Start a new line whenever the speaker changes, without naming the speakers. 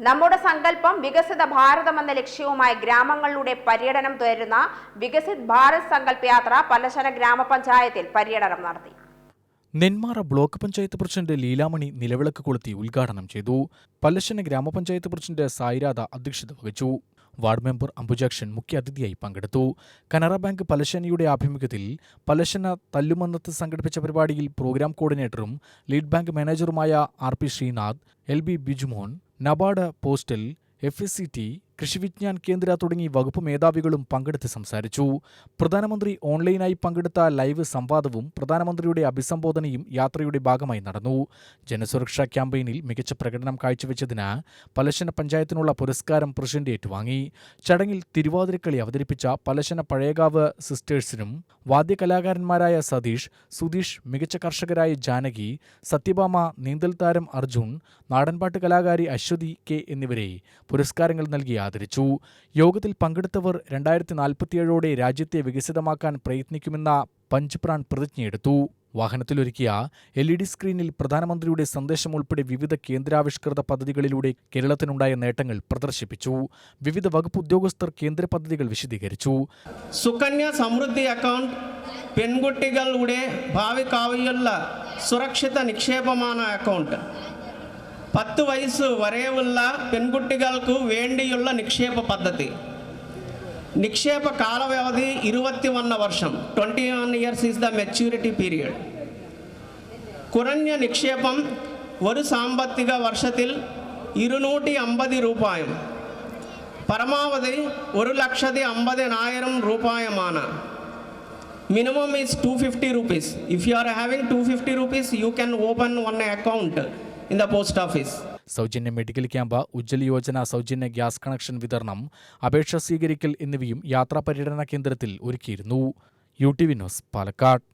നമ്മുടെ സങ്കല്പം വികസിത ഭാരതം എന്ന ലക്ഷ്യവുമായി ഗ്രാമങ്ങളിലൂടെ പര്യടനം തുടരുന്ന വികസിത് ഭാരത് സങ്കല്പ് യാത്ര പലശന ഗ്രാമപഞ്ചായത്തിൽ പര്യടനം നടത്തി.
നെന്മാറ ബ്ലോക്ക് പഞ്ചായത്ത് പ്രസിഡന്റ് ലീലാമണി നിലവിളക്ക് കൊളുത്തി ഉദ്ഘാടനം ചെയ്തു. പല്ലശ്ശന ഗ്രാമപഞ്ചായത്ത് പ്രസിഡന്റ് സായിരാധ അധ്യക്ഷത വഹിച്ചു. വാർഡ് മെമ്പർ അംബുജാക്ഷൻ മുഖ്യാതിഥിയായി പങ്കെടുത്തു. കനറ ബാങ്ക് പലശനയുടെ ആഭിമുഖ്യത്തിൽ പലശന തല്ലുമന്നത്ത് സംഘടിപ്പിച്ച പരിപാടിയിൽ പ്രോഗ്രാം കോർഡിനേറ്ററും lead bank മാനേജറുമായ R P Sreenath L B Bijumon NABARD postal FSCT Krishi Vigyan Kendra തുടങ്ങി വകുപ്പ് മേധാവികളും പങ്കെടുത്ത് സംസാരിച്ചു. പ്രധാനമന്ത്രി ഓൺലൈനായി പങ്കെടുത്ത ലൈവ് സംവാദവും പ്രധാനമന്ത്രിയുടെ അഭിസംബോധനയും യാത്രയുടെ ഭാഗമായി നടന്നു. ജനസുരക്ഷാ ക്യാമ്പയിനിൽ മികച്ച പ്രകടനം കാഴ്ചവെച്ചതിന് പലശന പഞ്ചായത്തിനുള്ള പുരസ്കാരം പ്രസിഡന്റ് ഏറ്റുവാങ്ങി. ചടങ്ങിൽ തിരുവാതിരക്കളി അവതരിപ്പിച്ച പലശന പഴയകാവ് സിസ്റ്റേഴ്സിനും വാദ്യകലാകാരന്മാരായ സതീഷ് സുധീഷ് മികച്ച കർഷകരായ ജാനകി സത്യഭാമ നീന്തൽ താരം അർജുൻ നാടൻപാട്ട് കലാകാരി അശ്വതി കെ എന്നിവരെ പുരസ്കാരങ്ങൾ നൽകി ആദരിച്ചു. യോഗത്തിൽ പങ്കെടുത്തവർ രണ്ടായിരത്തി നാൽപ്പത്തിയേഴോടെ രാജ്യത്തെ വികസിതമാക്കാൻ പ്രയത്നിക്കുമെന്ന പഞ്ച് പ്രാൺ പ്രതിജ്ഞയെടുത്തു. വാഹനത്തിലൊരുക്കിയ എൽ ഇ ഡി സ്ക്രീനിൽ പ്രധാനമന്ത്രിയുടെ സന്ദേശം ഉൾപ്പെടെ വിവിധ കേന്ദ്രാവിഷ്കൃത പദ്ധതികളിലൂടെ കേരളത്തിനുണ്ടായ നേട്ടങ്ങൾ പ്രദർശിപ്പിച്ചു. വിവിധ വകുപ്പ് ഉദ്യോഗസ്ഥർ കേന്ദ്ര പദ്ധതികൾ വിശദീകരിച്ചു.
സുകന്യ സമൃദ്ധി അക്കൗണ്ട് പെൺകുട്ടികളുടെ ഭാവി കാവിയുള്ള സുരക്ഷിത നിക്ഷേപമാണ് അക്കൗണ്ട്. പത്ത് വയസ്സ് വരെയുള്ള പെൺകുട്ടികൾക്ക് വേണ്ടിയുള്ള നിക്ഷേപ പദ്ധതി നിക്ഷേപ കാലവധി ഇരുപത്തി ഒന്ന് വർഷം twenty one years is the maturity period കുറഞ്ഞ നിക്ഷേപം ഒരു സാമ്പത്തിക വർഷത്തിൽ ഇരുന്നൂറ്റി അമ്പത് രൂപയും പരമാവധി ഒരു ലക്ഷത്തി അമ്പതിനായിരം രൂപയുമാണ് minimum is two fifty rupees if you are having two fifty rupees you can open in the post office
സൗജന്യ മെഡിക്കൽ ക്യാമ്പ് ഉജ്ജൽ യോജന സൗജന്യ ഗ്യാസ് കണക്ഷൻ വിതരണം അപേക്ഷ സ്വീകരിക്കൽ എന്നിവയും യാത്രാ പര്യടന കേന്ദ്രത്തിൽ ഒരുക്കിയിരുന്നു. U T V news Palakkad.